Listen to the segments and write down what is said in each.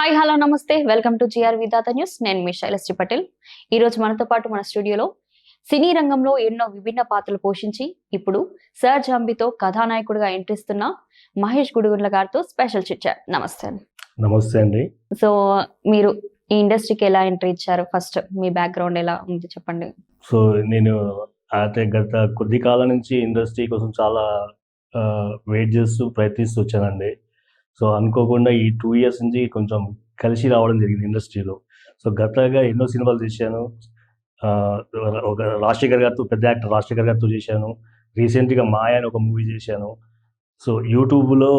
Hi hello నమస్తే. Welcome to G R న్యూస్. News మీ శైలశ్రీ పటేల్. ఈ రోజు మనతో పాటు మన స్టూడియోలో సినీ రంగంలో ఎన్నో విభిన్న పాత్రలు పోషించి ఇప్పుడు సర్ జాంబితో కథానాయకుడిగా ఎంట్రిస్తున్న మహేష్ గుడిగుండ్ల గారితో స్పెషల్ చిట్చాట్ నమస్తే. నమస్తే అండి. సో మీరు ఈ ఇండస్ట్రీకి ఎలా ఎంట్రీ ఇచ్చారు? ఫస్ట్ మీ బ్యాక్గ్రౌండ్ ఎలా ఉంది చెప్పండి? సో నేను అయితే గత కొద్ది కాలం నుంచి ఇండస్ట్రీ కోసం చాలా వెయిట్ చేస్తూ ప్రయత్నిస్తూ వచ్చానండి. సో అనుకోకుండా ఈ టూ ఇయర్స్ నుంచి కొంచెం కలిసి రావడం జరిగింది ఇండస్ట్రీలో. సో గతగా ఎన్నో సినిమాలు చేశాను ఒక రాజశేఖర్ గారితో పెద్ద యాక్టర్ రాజశేఖర్ గారితో చేశాను. రీసెంట్గా మాయ అని ఒక మూవీ చేశాను. సో యూట్యూబ్లో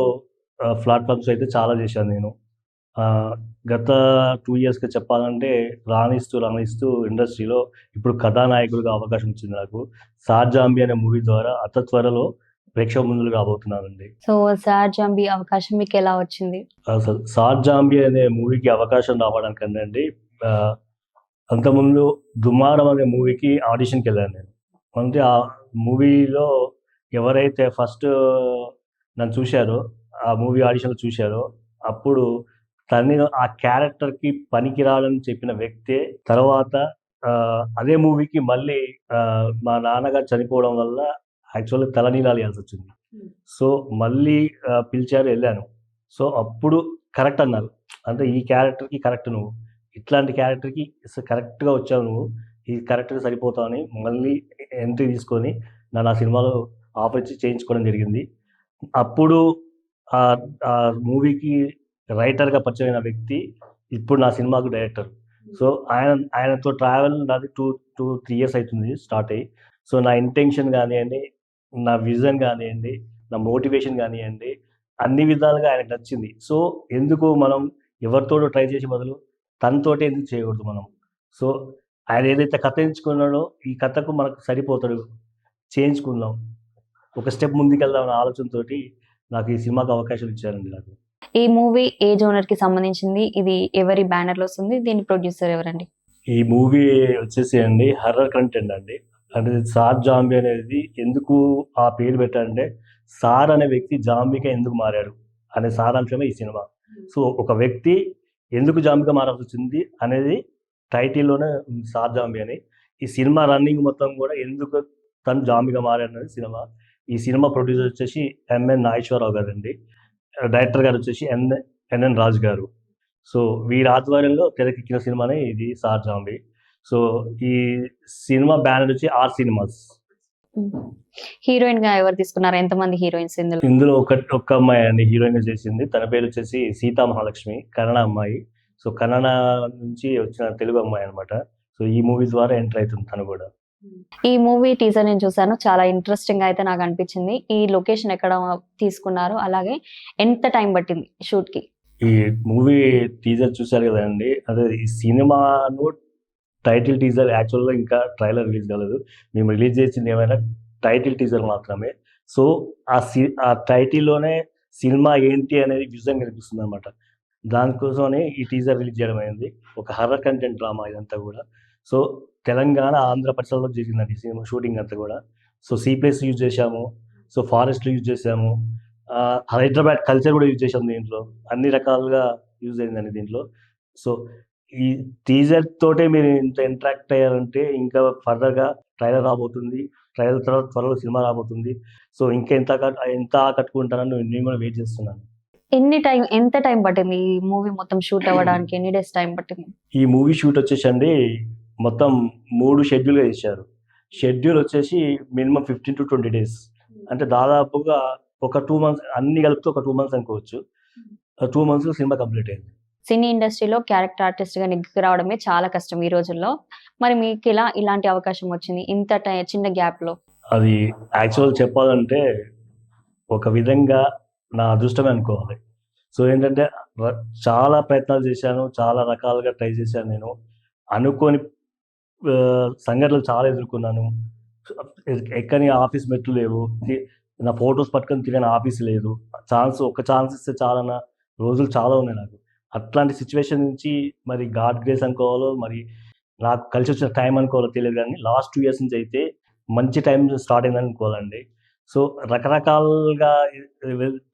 ప్లాట్ఫామ్స్ అయితే చాలా చేశాను నేను. గత టూ ఇయర్స్గా చెప్పాలంటే రాణిస్తూ రాణిస్తూ ఇండస్ట్రీలో ఇప్పుడు కథానాయకుడిగా అవకాశం వచ్చింది నాకు. సార్జాంబి అనే మూవీ ద్వారా అత త్వరలో ప్రేక్షక ముందులు కాబోతున్నానండి సో సర్ జాంబి అవకాశం మీకు ఎలా వచ్చింది? అసలు సార్జాంబి అనే మూవీకి అవకాశం రావడానికి అండి అంతకుముందు దుమారం అనే మూవీకి ఆడిషన్కి వెళ్ళాను నేను. అంటే ఆ మూవీలో ఎవరైతే ఫస్ట్ నన్ను చూశారో ఆ మూవీ ఆడిషన్లో చూశారో అప్పుడు తను ఆ క్యారెక్టర్కి పనికి రావాలని చెప్పిన వ్యక్తే తర్వాత అదే మూవీకి మళ్ళీ మా నాన్నగారు చనిపోవడం వల్ల యాక్చువల్గా తలనీలాలు వేయాల్సి వచ్చింది. సో మళ్ళీ పిలిచారు వెళ్ళాను. సో అప్పుడు కరెక్ట్ అన్నారు. అంటే ఈ క్యారెక్టర్కి కరెక్ట్ నువ్వు. ఇట్లాంటి క్యారెక్టర్కి కరెక్ట్గా వచ్చావు నువ్వు. ఈ కరెక్ట్గా సరిపోతావు అని మళ్ళీ ఎంట్రీ తీసుకొని నన్ను ఆ సినిమాలో ఆఫర్ ఇచ్చి చేయించుకోవడం జరిగింది. అప్పుడు ఆ ఆ మూవీకి రైటర్గా పరిచయమైన వ్యక్తి ఇప్పుడు నా సినిమాకు డైరెక్టర్. సో ఆయన ఆయనతో ట్రావెల్ నాది టూ టూ త్రీ ఇయర్స్ అవుతుంది స్టార్ట్ అయ్యి. సో నా ఇంటెన్షన్ కానివ్వండి నా విజన్ కానివ్వండి నా మోటివేషన్ కానివ్వండి అన్ని విధాలుగా ఆయనకు నచ్చింది. సో ఎందుకు మనం ఎవరితోడో ట్రై చేసే బదులు తనతోటే ఎందుకు చేయకూడదు మనం? సో ఆయన ఏదైతే కథ ఎంచుకున్నాడో ఈ కథకు మనకు సరిపోతాడు. చేయించుకుందాం. ఒక స్టెప్ ముందుకెళ్దాం అనే ఆలోచనతోటి నాకు ఈ సినిమాకి అవకాశం ఇచ్చారండి నాకు. ఈ మూవీ ఏ జోనర్కి సంబంధించింది? ఇది ఎవరి బ్యానర్లో వస్తుంది? దీని ప్రొడ్యూసర్ ఎవరండి? ఈ మూవీ వచ్చేసి అండి హర్రర్ కంటెంట్ అండి. అంటే సార్ జాంబీ అనేది ఎందుకు ఆ పేరు పెట్టారంటే సార్ అనే వ్యక్తి జాంబీగా ఎందుకు మారాడు అనే సారాంశమే ఈ సినిమా. సో ఒక వ్యక్తి ఎందుకు జాంబీగా మారాల్సి వచ్చింది అనేది టైటిల్లోనే ఉంది సార్ జాంబీ అని. ఈ సినిమా రన్నింగ్ మొత్తం కూడా ఎందుకు తను జాంబీగా మారాడు సినిమా. ఈ సినిమా ప్రొడ్యూసర్ వచ్చేసి ఎంఎన్ నాగేశ్వరరావు గారు అండి డైరెక్టర్ గారు వచ్చేసి ఎన్ ఎన్ఎన్ రాజు గారు. సో వీరి ఆధ్వర్యంలో తెరకెక్కిన సినిమానే ఇది సార్ జాంబీ. సో ఈ సినిమా బ్యానర్ వచ్చి ఆర్ సినిమాస్. హీరోయిన్గా ఎవరు తీసుకున్నారు? ఎంతమంది హీరోయిన్స్ ఇందులో? ఇందులో ఒక ఒక్క అమ్మాయి అండి హీరోయిన్గా చేసింది. తన పేరు వచ్చేసి సీతా మహాలక్ష్మి కన్నడ అమ్మాయి. సో కన్నడ నుంచి వచ్చిన తెలుగు అమ్మాయి అన్నమాట. సో ఈ మూవీ ద్వారా ఎంటర్ అవుతుంది తను కూడా. ఈ మూవీ టీజర్ నేను చూసాను చాలా ఇంట్రెస్టింగ్ అయితే నాకు అనిపించింది. ఈ లొకేషన్ ఎక్కడ తీసుకున్నారు అలాగే ఎంత టైం పట్టింది షూట్కి ఈ మూవీ టీజర్ చూశారు కదండి. అదే ఈ సినిమాను టైటిల్ టీజర్ యాక్చువల్గా ఇంకా ట్రైలర్ రిలీజ్ కాలేదు. మేము రిలీజ్ చేసింది ఏమైనా టైటిల్ టీజర్ మాత్రమే. సో ఆ సి ఆ టైటిల్లోనే సినిమా ఏంటి అనేది విజన్ కనిపిస్తుంది అనమాట దానికోసమనే ఈ టీజర్ రిలీజ్ చేయడం అయింది. ఒక హర్రర్ కంటెంట్ డ్రామా ఇదంతా కూడా. సో తెలంగాణ ఆంధ్ర పరిసరాల్లో జరిగిందండి సినిమా షూటింగ్ అంతా కూడా. సో సీ ప్లేస్ యూజ్ చేశాము. సో ఫారెస్ట్ యూజ్ చేశాము. హైదరాబాద్ కల్చర్ కూడా యూజ్ చేశాం దీంట్లో. అన్ని రకాలుగా యూజ్ అయిందండి దీంట్లో. సో ఈ టీజర్ తోటే మీరు ఇంత ఇంటరాక్ట్ అయ్యారంటే ఇంకా ఫర్దర్గా ట్రైలర్ రాబోతుంది. ట్రైలర్ తర్వాత త్వరలో సినిమా రాబోతుంది. సో ఇంకా ఎంత ఎంత ఆకట్టుకుంటానని నేను కూడా వెయిట్ చేస్తున్నాను. ఎన్ని టైం ఎంత టైం పట్టింది ఈ మూవీ మొత్తం షూట్ అవ్వడానికి? ఎన్ని డేస్ టైం పట్టింది? ఈ మూవీ షూట్ వచ్చేసి అండి మొత్తం మూడు షెడ్యూల్గా చేశారు. షెడ్యూల్ వచ్చేసి minimum fifteen to twenty days. అంటే దాదాపుగా ఒక టూ మంత్స్ అన్ని కలిపితే ఒక టూ మంత్స్ అనుకోవచ్చు. టూ మంత్స్లో సినిమా కంప్లీట్ అయింది. సినీ ఇండస్ట్రీలో క్యారెక్టర్ ఆర్టిస్ట్గా నెగ్గుకు రావడమే చాలా కష్టం ఈ రోజుల్లో. మరి మీకు ఇలా ఇలాంటి అవకాశం వచ్చింది? ఇంత టై- చిన్న గ్యాప్లో అది యాక్చువల్ చెప్పాలంటే ఒక విధంగా నా అదృష్టమే అనుకోవాలి. సో ఏంటంటే చాలా ప్రయత్నాలు చేశాను చాలా రకాలుగా ట్రై చేశాను నేను. అనుకోని సంఘటనలు చాలా ఎదుర్కొన్నాను. ఎక్కని ఆఫీస్ మెట్లు లేవు. నా ఫొటోస్ పట్టుకొని తిరిగిన ఆఫీస్ లేదు. ఛాన్స్ ఒక ఛాన్స్ ఇస్తే చాలా రోజులు చాలా ఉన్నాయి నాకు. అట్లాంటి సిచ్యువేషన్ నుంచి మరి గాడ్ గ్రేస్ అనుకోవాలో మరి నాకు కలిసి వచ్చిన టైం అనుకోవాలో తెలియదు కానీ లాస్ట్ టూ ఇయర్స్ నుంచి అయితే మంచి టైం స్టార్ట్ అయిందని అనుకోవాలండి. సో రకరకాలుగా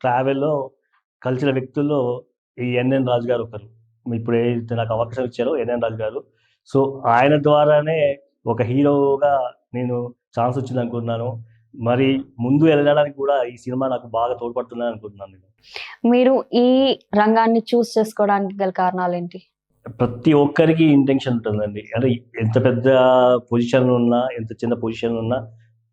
ట్రావెల్లో కలిసిన వ్యక్తుల్లో ఈ ఎన్ఎన్ రాజు గారు ఒకరు. ఇప్పుడు ఏదైతే నాకు అవకాశం ఇచ్చారో ఎన్ఎన్ రాజు గారు. సో ఆయన ద్వారానే ఒక హీరోగా నేను ఛాన్స్ వచ్చింది అనుకుంటున్నాను మరి ముందు వెళ్ళడానికి కూడా ఈ సినిమా నాకు బాగా తోడ్పడుతుందని అనుకుంటున్నాను నేను. మీరు ఈ రంగాన్ని చూస్ చేసుకోవడానికి గల కారణాలు ఏంటి ప్రతి ఒక్కరికి ఇంటెన్షన్ ఉంటుందండి. అంటే ఎంత పెద్ద పొజిషన్ ఉన్నా ఎంత చిన్న పొజిషన్ ఉన్నా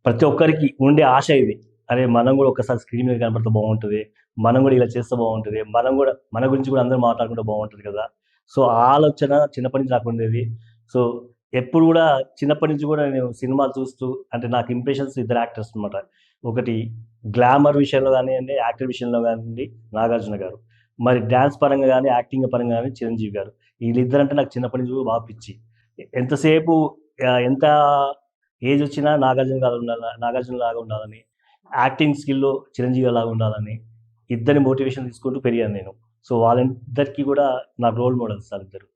ప్రతి ఒక్కరికి ఉండే ఆశ ఇది. అరే మనం కూడా ఒకసారి స్క్రీన్ మీద కనపడితే బాగుంటుంది. మనం కూడా ఇలా చేస్తే బాగుంటుంది. మనం కూడా మన గురించి కూడా అందరూ మాట్లాడుకుంటే బాగుంటుంది కదా. సో ఆ ఆలోచన చిన్నప్పటి నుంచి నాకు ఉండేది. సో ఎప్పుడు కూడా చిన్నప్పటి నుంచి కూడా నేను సినిమాలు చూస్తూ అంటే నాకు ఇంప్రెషన్స్ ఇద్దరు యాక్టర్స్ అనమాట ఒకటి గ్లామర్ విషయంలో కానివ్వండి యాక్టర్ విషయంలో కానివ్వండి నాగార్జున గారు. మరి డ్యాన్స్ పరంగా కానీ యాక్టింగ్ పరంగా కానీ చిరంజీవి గారు. వీళ్ళిద్దరంటే నాకు చిన్నప్పటి నుంచి బాగా పిచ్చి. ఎంతసేపు ఎంత ఏజ్ వచ్చినా నాగార్జున గారు ఉండాలి నాగార్జున లాగా ఉండాలని యాక్టింగ్ స్కిల్లో చిరంజీవి లాగా ఉండాలని ఇద్దరి మోటివేషన్ తీసుకుంటూ పెరిగాను నేను. సో వాళ్ళిద్దరికి కూడా నా రోల్ మోడల్స్ వాళ్ళిద్దరు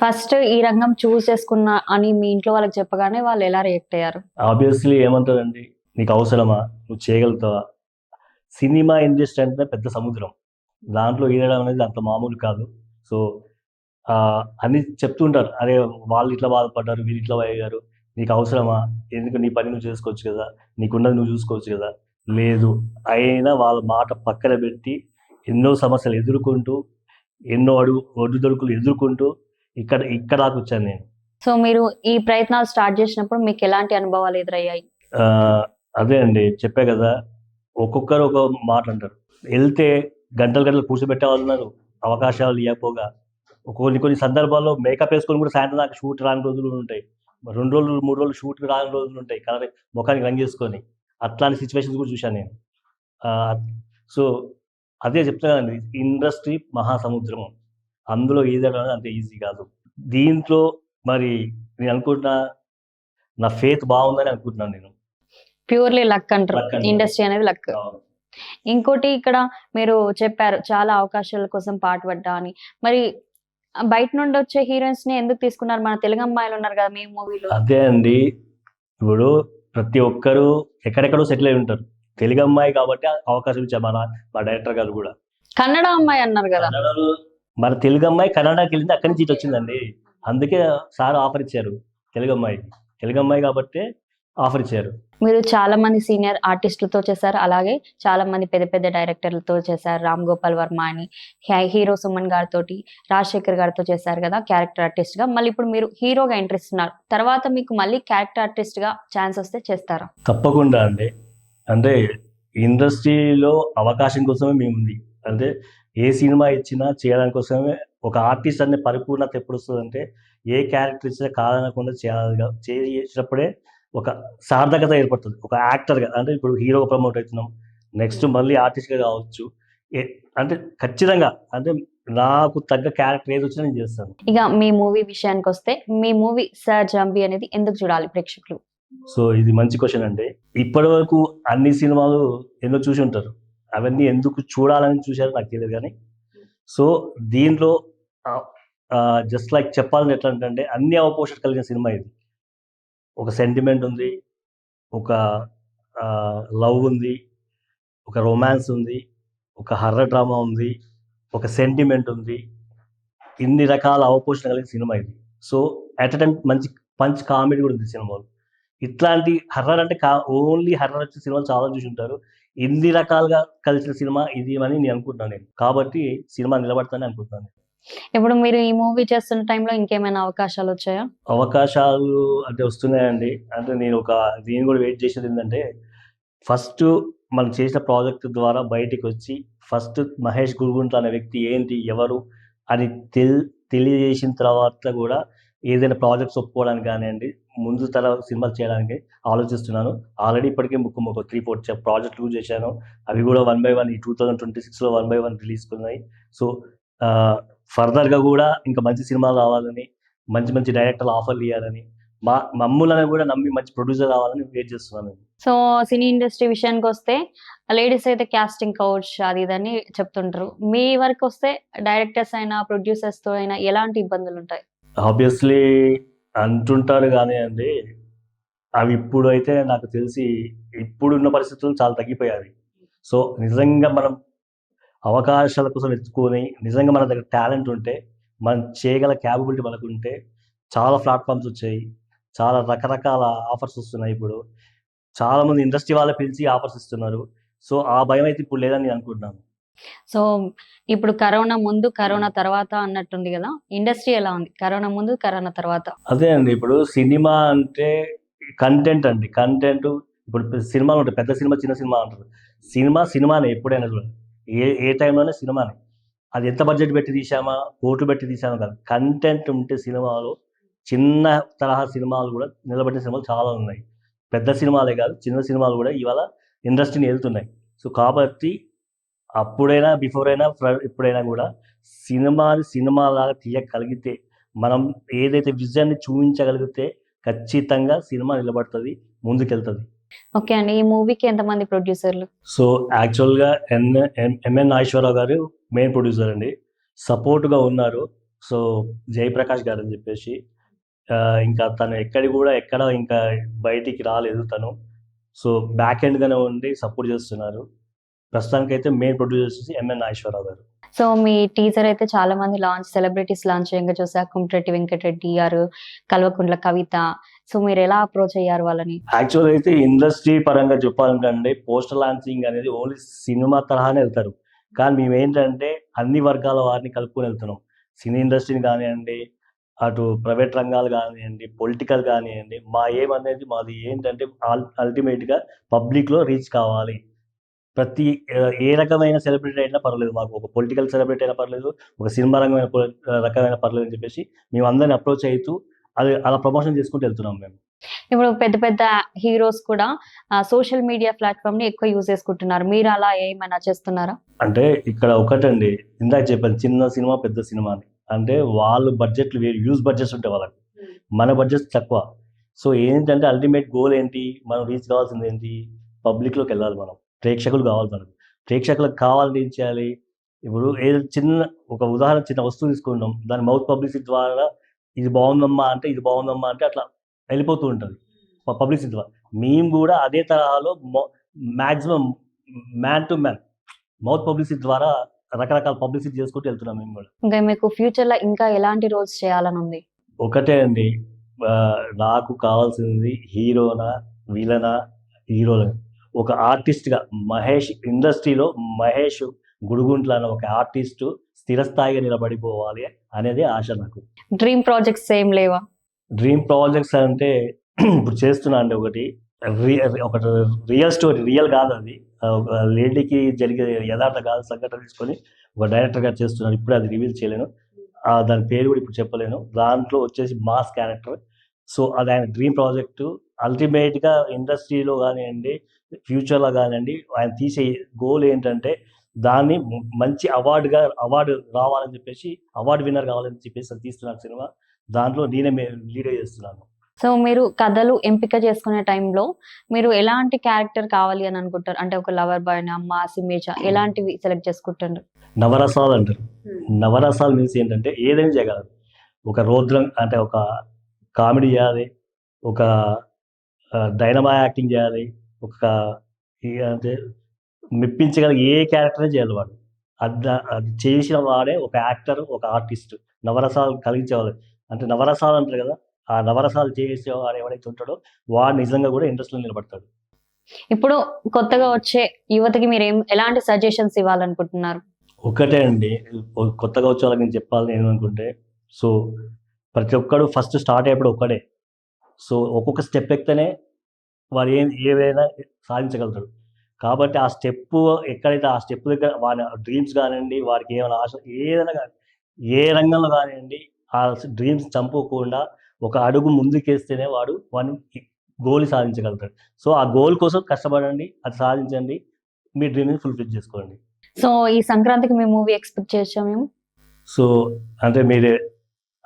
ఫస్ట్ ఈ రంగం చూస్ చేసుకున్నా అని మీ ఇంట్లో వాళ్ళకి చెప్పగానే వాళ్ళు ఎలా రియాక్ట్ అయ్యారు? ఆబ్వియస్లీ ఏమంటారండి నీకు అవసరమా? నువ్వు చేయగలుగుతావా? సినిమా ఇండస్ట్రీ అంటే పెద్ద సముద్రం. దాంట్లో ఈదడం అనేది అంత మామూలు కాదు. సో ఆ, అని చెప్తుంటారు అరే వాళ్ళు ఇట్లా బాధపడ్డారు వీళ్ళు ఇట్లా అయ్యారు. నీకు అవసరమా? ఎందుకు నీ పని నువ్వు చేసుకోవచ్చు కదా? నీకున్నది నువ్వు చూసుకోవచ్చు కదా? లేదు. అయినా వాళ్ళ మాట పక్కన పెట్టి ఎన్నో సమస్యలు ఎదుర్కొంటూ ఎన్నో అడుగు ఒడ్డుదొడుకులు ఎదుర్కొంటూ ఇక్కడ ఇక్కడ దాకా వచ్చాను నేను. సో మీరు ఈ ప్రయత్నాలు స్టార్ట్ చేసినప్పుడు మీకు ఎలాంటి అనుభవాలు ఎదురయ్యాయి? అదే అండి చెప్పే కదా. ఒక్కొక్కరు ఒక మాట అంటారు వెళ్తే గంటలు గంటలు కూర్చోబెట్టే వాళ్ళు ఉన్నారు అవకాశాలు ఇవ్వకపోగా. కొన్ని కొన్ని సందర్భాల్లో మేకప్ వేసుకొని కూడా సాయంత్రం దాకా షూట్ రాని రోజులు ఉంటాయి. రెండు రోజులు మూడు రోజులు షూట్ రాని రోజులు ఉంటాయి కలర్ ముఖానికి రంగు చేసుకొని అట్లాంటి సిచ్యువేషన్స్ కూడా చూశాను నేను. సో అదే చెప్తున్నానండి ఇండస్ట్రీ మహాసముద్రం. అందులో ఈదడం అనేది అంత ఈజీ కాదు. దీంట్లో మరి నేను అనుకుంటున్నా నా ఫేత్ బాగుందని అనుకుంటున్నాను నేను. ప్యూర్లీ లక్ అంటారు. ఇండస్ట్రీ అనేది లక్. ఇంకోటి ఇక్కడ మీరు చెప్పారు చాలా అవకాశాల కోసం పాటుపడ్డా అని. మరి బయట నుండి వచ్చే హీరోయిన్స్ని ఎందుకు తీసుకున్నారు? మన తెలుగు అమ్మాయిలు ఉన్నారు కదా మీ మూవీలో. అదే అండి. ఇప్పుడు ప్రతి ఒక్కరు ఎక్కడెక్కడో సెటిల్ అయి ఉంటారు. తెలుగు అమ్మాయి కాబట్టి అవకాశం ఇచ్చారు మన మా డైరెక్టర్ గారు కూడా. కన్నడ అమ్మాయి అన్నారు కదా. మన తెలుగు అమ్మాయి కన్నడకి వెళ్ళింది అక్కడి నుంచి ఇటు వచ్చిందండి. అందుకే సార్ ఆఫర్ ఇచ్చారు తెలుగు అమ్మాయి. తెలుగు అమ్మాయి కాబట్టి ఆఫర్ ఇచ్చారు. మీరు చాలా మంది సీనియర్ ఆర్టిస్టులతో చేశారు. అలాగే చాలా మంది పెద్ద పెద్ద డైరెక్టర్లతో చేశారు. రామ్ గోపాల్ వర్మ అని హీరో సుమన్ గారితో రాజశేఖర్ గారితో చేశారు కదా క్యారెక్టర్ ఆర్టిస్ట్గా మళ్ళీ ఇప్పుడు మీరు హీరోగా ఎంట్రీ ఇస్తున్నారు. తర్వాత మీకు మళ్ళీ క్యారెక్టర్ ఆర్టిస్ట్గా ఛాన్స్ వస్తే చేస్తారా? తప్పకుండా అండి. అంటే ఇండస్ట్రీలో అవకాశం కోసమే మేము ఉంది. అంటే ఏ సినిమా ఇచ్చినా చేయడానికి కోసమే ఒక ఆర్టిస్ట్ అనే పరిపూర్ణత ఎప్పుడు వస్తుందంటే ఏ క్యారెక్టర్ ఇచ్చినా కాదనకుండా చేయాలి. చేసినప్పుడే ఒక సార్థకత ఏర్పడుతుంది. ఒక యాక్టర్గా అంటే ఇప్పుడు హీరోగా ప్రమోట్ అవుతున్నాం. నెక్స్ట్ మళ్ళీ ఆర్టిస్ట్గా కావచ్చు. అంటే ఖచ్చితంగా అంటే నాకు తగ్గ క్యారెక్టర్ ఏది వచ్చినా నేను చేస్తాను. ఇక మీ మూవీ విషయానికి వస్తే మీ మూవీ సర్ జంబీ అనేది ఎందుకు చూడాలి ప్రేక్షకులు? సో ఇది మంచి క్వశ్చన్ అండి. ఇప్పటి వరకు అన్ని సినిమాలు ఎన్నో చూసి ఉంటారు. అవన్నీ ఎందుకు చూడాలని చూశారో నాకు తెలియదు కానీ. సో దీంట్లో జస్ట్ లైక్ చెప్పాలని ఎట్లా అంటే అన్ని అవపోషణ కలిగిన సినిమా ఇది. ఒక సెంటిమెంట్ ఉంది ఒక లవ్ ఉంది ఒక రొమాన్స్ ఉంది ఒక హర్రర్ డ్రామా ఉంది ఒక సెంటిమెంట్ ఉంది. ఇన్ని రకాల అవపోషణ కలిగిన సినిమా ఇది. సో అట్ టైం మంచి పంచ్ కామెడీ కూడా ఉంది సినిమాలు. ఇట్లాంటి హర్రర్ అంటే కా ఓన్లీ హర్రర్ వచ్చే సినిమాలు చాలా చూసి ఉంటారు. ఇన్ని రకాలుగా కలిసిన సినిమా ఇది అని నేను అనుకుంటున్నాను నేను. కాబట్టి సినిమా నిలబడతానే అనుకుంటున్నాను ఇప్పుడు మీరు ఈ మూవీ చేస్తున్న టైంలో ఇంకేమైనా అవకాశాలు వచ్చాయా? అవకాశాలు అంటే వస్తున్నాయండి. అంటే నేను ఒక దీని కూడా వెయిట్ చేసేది ఏంటంటే ఫస్ట్ మనం చేసిన ప్రాజెక్ట్ ద్వారా బయటికి వచ్చి ఫస్ట్ మహేష్ గురుగుంట అనే వ్యక్తి ఏంటి ఎవరు అని తెల్ తెలియజేసిన తర్వాత కూడా ఏదైనా ప్రాజెక్ట్స్ ఒప్పుకోవడానికి కానివ్వండి ముందు తర సినిమాలు చేయడానికి ఆలోచిస్తున్నాను. ఆల్రెడీ ఇప్పటికే ముక్కు ఒక త్రీ ఫోర్ ప్రాజెక్టులు చేశాను. అవి కూడా వన్ బై వన్ ఈ టూ థౌజండ్ ట్వంటీ సిక్స్లో వన్ బై వన్ రిలీజ్ ఉన్నాయి. సో ఫర్దర్గా కూడా ఇంకా మంచి సినిమాలు రావాలని మంచి మంచి డైరెక్టర్లు ఆఫర్లు ఇవ్వాలని మా మమ్ములను కూడా నమ్మి మంచి ప్రొడ్యూసర్ రావాలని వెయిట్ చేస్తున్నాను. సో సినీ ఇండస్ట్రీ విషయానికి వస్తే లేడీస్ అయితే కాస్టింగ్ కౌచ్ అది ఇదని చెప్తుంటారు. మీ వరకు వస్తే డైరెక్టర్స్ అయినా ప్రొడ్యూసర్స్తో అయినా ఎలాంటి ఇబ్బందులు ఉంటాయి? ఆబ్వియస్లీ అంటుంటారు కానీ అండి అవి ఇప్పుడు అయితే నాకు తెలిసి ఇప్పుడున్న పరిస్థితులు చాలా తగ్గిపోయాయి. సో నిజంగా మనం అవకాశాల కోసం ఎత్తుకొని నిజంగా మన దగ్గర టాలెంట్ ఉంటే మనం చేయగల క్యాపబిలిటీ మనకు ఉంటే చాలా ప్లాట్ఫామ్స్ వచ్చాయి. చాలా రకరకాల ఆఫర్స్ వస్తున్నాయి ఇప్పుడు. చాలా మంది ఇండస్ట్రీ వాళ్ళే పిలిచి ఆఫర్స్ ఇస్తున్నారు. సో ఆ భయం అయితే ఇప్పుడు లేదని నేను అనుకుంటున్నాను. సో ఇప్పుడు కరోనా ముందు కరోనా తర్వాత అన్నట్టుంది కదా? ఇండస్ట్రీ ఎలా ఉంది? కరోనా ముందు కరోనా తర్వాత? అదే అండి. ఇప్పుడు సినిమా అంటే కంటెంట్ అండి. కంటెంట్ ఇప్పుడు సినిమాలు ఉంటాయి. పెద్ద సినిమా చిన్న సినిమా అంటారు. సినిమా సినిమానే ఎప్పుడైనా చూడండి. ఏ ఏ టైంలోనే సినిమాని అది ఎంత బడ్జెట్ పెట్టి తీసామా కోట్లు పెట్టి తీసామా కాదు. కంటెంట్ ఉంటే సినిమాలో చిన్న తరహా సినిమాలు కూడా నిలబడిన సినిమాలు చాలా ఉన్నాయి. పెద్ద సినిమాలే కాదు చిన్న సినిమాలు కూడా ఇవాళ ఇండస్ట్రీని వెళ్తున్నాయి సో కాబట్టి అప్పుడైనా బిఫోర్ అయినా ఇప్పుడైనా కూడా సినిమాని సినిమాలాగా తీయగలిగితే మనం ఏదైతే విజయాన్ని చూపించగలిగితే ఖచ్చితంగా సినిమా నిలబడుతుంది ముందుకెళ్తుంది. ఓకే అండి. ఈ మూవీకి ఎంతమంది ప్రొడ్యూసర్లు? సో యాక్చువల్గా ఎన్ ఎం- ఎంఎన్ నాగేశ్వరరావు గారు మెయిన్ ప్రొడ్యూసర్ అండి. సపోర్ట్గా ఉన్నారు. సో జయప్రకాష్ గారు అని చెప్పేసి ఆ, ఇంకా తను ఎక్కడి కూడా ఎక్కడ ఇంకా బయటికి రాలేదు తను. సో బ్యాక్ ఎండ్గానే ఉండి సపోర్ట్ చేస్తున్నారు. ప్రస్తుతానికైతే మెయిన్ ప్రొడ్యూసర్ వచ్చేసి ఎంఎన్ నాగేశ్వరరావు గారు. సో మీ టీజర్ అయితే చాలా మంది లాంచ్ సెలబ్రిటీస్ లాంచ్ చేయంగా చూసా కుంట్రెడ్డి వెంకటరెడ్డి గారు కల్వకుంట్ల కవిత. సో మీరు ఎలా అప్రోచ్ అయ్యారు వాళ్ళని? యాక్చువల్ అయితే ఇండస్ట్రీ పరంగా చెప్పాలంటే పోస్టర్ లాంచింగ్ అనేది ఓన్లీ సినిమా తరహానే వెళ్తారు. కానీ మేము ఏంటంటే అన్ని వర్గాల వారిని కలుపుకొని వెళ్తున్నాం. సినీ ఇండస్ట్రీని కానివ్వండి అటు ప్రైవేట్ రంగాలు కానివ్వండి పొలిటికల్ కానివ్వండి మా ఏం అనేది మాది ఏంటంటే అల్టిమేట్గా పబ్లిక్లో రీచ్ కావాలి. ప్రతి ఏ రకమైన సెలబ్రిటీ అయినా పర్లేదు మాకు. ఒక పొలిటికల్ సెలబ్రిటీ అయినా పర్లేదు ఒక సినిమా రంగమైన రకమైన పర్లేదు అని చెప్పేసి మేము అందరిని అప్రోచ్ అవుతూ అది అలా ప్రమోషన్ చేసుకుంటూ వెళ్తున్నాం మేము. ఇప్పుడు పెద్ద పెద్ద హీరోస్ కూడా సోషల్ మీడియా ప్లాట్ఫామ్ని ఎక్కువ యూజ్ చేసుకుంటున్నారు. మీరు అలా ఏమైనా చేస్తున్నారా? అంటే ఇక్కడ ఒకటండి ఇందాక చెప్పాను చిన్న సినిమా పెద్ద సినిమా అని. అంటే వాళ్ళు బడ్జెట్లు వేరు యూజ్ బడ్జెట్స్ ఉంటాయి వాళ్ళకి. మన బడ్జెట్ తక్కువ. సో ఏంటంటే అల్టిమేట్ గోల్ ఏంటి? మనం రీచ్ కావాల్సింది ఏంటి? పబ్లిక్లోకి వెళ్ళాలి మనం. ప్రేక్షకులు కావాలి మనకు. ప్రేక్షకులకు కావాలంటే ఏం చేయాలి? ఇప్పుడు ఏదో చిన్న ఒక ఉదాహరణ చిన్న వస్తువు తీసుకుంటాం దాని మౌత్ పబ్లిసిటీ ద్వారా ఇది బాగుందమ్మా అంటే ఇది బాగుందమ్మా అంటే అట్లా వెళ్ళిపోతూ ఉంటుంది. పబ్లిసిటీ ద్వారా. మేము కూడా అదే తరహాలో maximum man to man mouth publicity ద్వారా రకరకాల పబ్లిసిటీ చేసుకుంటూ వెళ్తున్నాం మేము కూడా. ఇంకా మీకు ఫ్యూచర్లో ఇంకా ఎలాంటి రోల్స్ చేయాలని ఉంది? ఒకటే అండి. నాకు కావాల్సింది హీరోనా విలనా హీరోనా ఒక ఆర్టిస్ట్గా మహేష్ ఇండస్ట్రీలో మహేష్ గుడుగుంట్ల అనే ఒక ఆర్టిస్ట్ స్థిరస్థాయిగా నిలబడిపోవాలి అనేది ఆశ నాకు. డ్రీమ్ ప్రాజెక్ట్స్ ఏం లేవా? డ్రీమ్ ప్రాజెక్ట్స్ అంటే ఇప్పుడు చేస్తున్నా అండి ఒకటి. ఒకటి రియల్ స్టోరీ రియల్ కాదు అది. లేడీకి జరిగే యథార్థ కాదు సంఘటన తీసుకొని ఒక డైరెక్టర్గా చేస్తున్నారు ఇప్పుడు అది రివీల్ చేయలేను. దాని పేరు కూడా ఇప్పుడు చెప్పలేను. దాంట్లో వచ్చేసి మాస్ క్యారెక్టర్ సో అది ఆయన డ్రీమ్ ప్రాజెక్ట్. అల్టిమేట్గా ఇండస్ట్రీలో కానివ్వండి ఫ్యూచర్లో కానివ్వండి ఆయన తీసే గోల్ ఏంటంటే దాన్ని మంచి అవార్డుగా అవార్డు రావాలని చెప్పేసి అవార్డు విన్నర్ కావాలని చెప్పేసి అది తీస్తున్నాను సినిమా. దాంట్లో నేనే లీడ్ చేస్తున్నాను. సో మీరు కథలు ఎంపిక చేసుకునే టైంలో మీరు ఎలాంటి క్యారెక్టర్ కావాలి అని అనుకుంటారు? అంటే ఒక లవర్ బాయ్ అమ్మ సిమేజ ఎలాంటివి సెలెక్ట్ చేసుకుంటారు నవరసాలు అంటారు. నవరసాలు మీన్స్ ఏంటంటే ఏదైనా చేయగలరు. ఒక రౌద్రం అంటే ఒక కామెడీ చేయాలి ఒక డైనమా యాక్టింగ్ చేయాలి ఒక అంటే మెప్పించగల ఏ క్యారెక్టర్ చేయాలి వాడు. అది అది చేసిన వాడే ఒక యాక్టర్ ఒక ఆర్టిస్ట్. నవరసాలు కలిగించేవాళ్ళు. అంటే నవరసాలు అంటారు కదా ఆ నవరసాలు చేసేవాడు ఎవడైతే ఉంటాడో వాడు నిజంగా కూడా ఇంట్రెస్ట్లో నిలబడతాడు. ఇప్పుడు కొత్తగా వచ్చే యువతకి మీరు ఏం ఎలాంటి సజెషన్స్ ఇవ్వాలనుకుంటున్నారు? ఒకటే అండి. కొత్తగా వచ్చే వాళ్ళకి నేను చెప్పాలని నేను అనుకుంటే. సో ప్రతి ఒక్కడు ఫస్ట్ స్టార్ట్ అయ్యేప్పుడు ఒక్కడే. సో ఒక్కొక్క స్టెప్ ఎక్కితేనే వాడు ఏం ఏదైనా సాధించగలుగుతాడు. కాబట్టి ఆ స్టెప్ ఎక్కడైతే ఆ స్టెప్ దగ్గర వాడి డ్రీమ్స్ కానివ్వండి వారికి ఏమైనా ఆశ ఏదైనా కానీ ఏ రంగంలో కానివ్వండి ఆ డ్రీమ్స్ చంపుకోకుండా ఒక అడుగు ముందుకేస్తేనే వాడు వాడిని గోల్ సాధించగలుగుతాడు. సో ఆ గోల్ కోసం కష్టపడండి అది సాధించండి మీ డ్రీమ్ని ఫుల్ఫిల్ చేసుకోండి. సో ఈ సంక్రాంతికి మీ మూవీ ఎక్స్పెక్ట్ చేయొచ్చా మేము? సో అంటే మీరు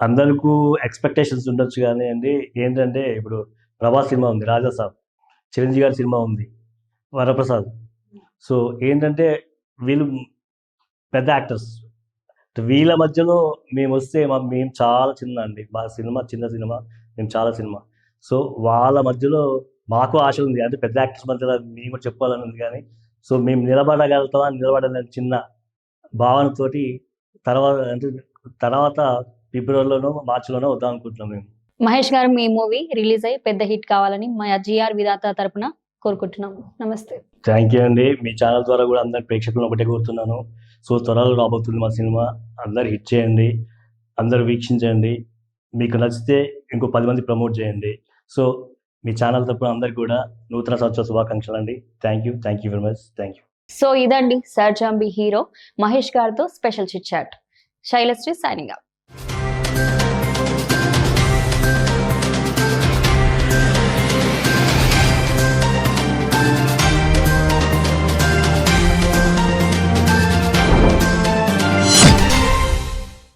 అందరికీ ఎక్స్పెక్టేషన్స్ ఉండొచ్చు కానీ అండి ఏంటంటే ఇప్పుడు ప్రభాస్ సినిమా ఉంది రాజా సాబ్ చిరంజీవి గారి సినిమా ఉంది వరప్రసాద్. సో ఏంటంటే వీళ్ళు పెద్ద యాక్టర్స్. వీళ్ళ మధ్యలో మేము వస్తే మా మేము చాలా చిన్న అండి మా సినిమా చిన్న సినిమా మేము చాలా సినిమా. సో వాళ్ళ మధ్యలో మాకు ఆశ ఉంది అంటే పెద్ద యాక్టర్స్ మధ్యలో మేము కూడా చెప్పాలని ఉంది కానీ సో మేము నిలబడగలుగుతామా నిలబడాలని చిన్న భావనతోటి తర్వాత అంటే తర్వాత ఫిబ్రవరిలోనో మార్చిలోనో వద్దాం అనుకుంటున్నాం మేము. మహేష్ గారు మీ మూవీ రిలీజ్ అయ్యి పెద్ద హిట్ కావాలని మా జిఆర్ విధాత తరపున కోరుకుంటున్నాం. నమస్తే. థ్యాంక్ యూ అండి. మీ ఛానల్ ద్వారా కూడా అందరి ప్రేక్షకులను ఒకటే కోరుతున్నాను. సో త్వరలో రాబోతుంది మా సినిమా. అందరు హిట్ చేయండి. అందరు వీక్షించండి. మీకు నచ్చితే ఇంకో పది మంది ప్రమోట్ చేయండి. సో మీ ఛానల్ తరపున అందరికి కూడా నూతన సంవత్సర శుభాకాంక్షలు అండి. Thank you. Thank you very much. Thank you. So ఇదండి సర్జాంబి హీరో మహేష్ గారితో special chit chat. Shailasri signing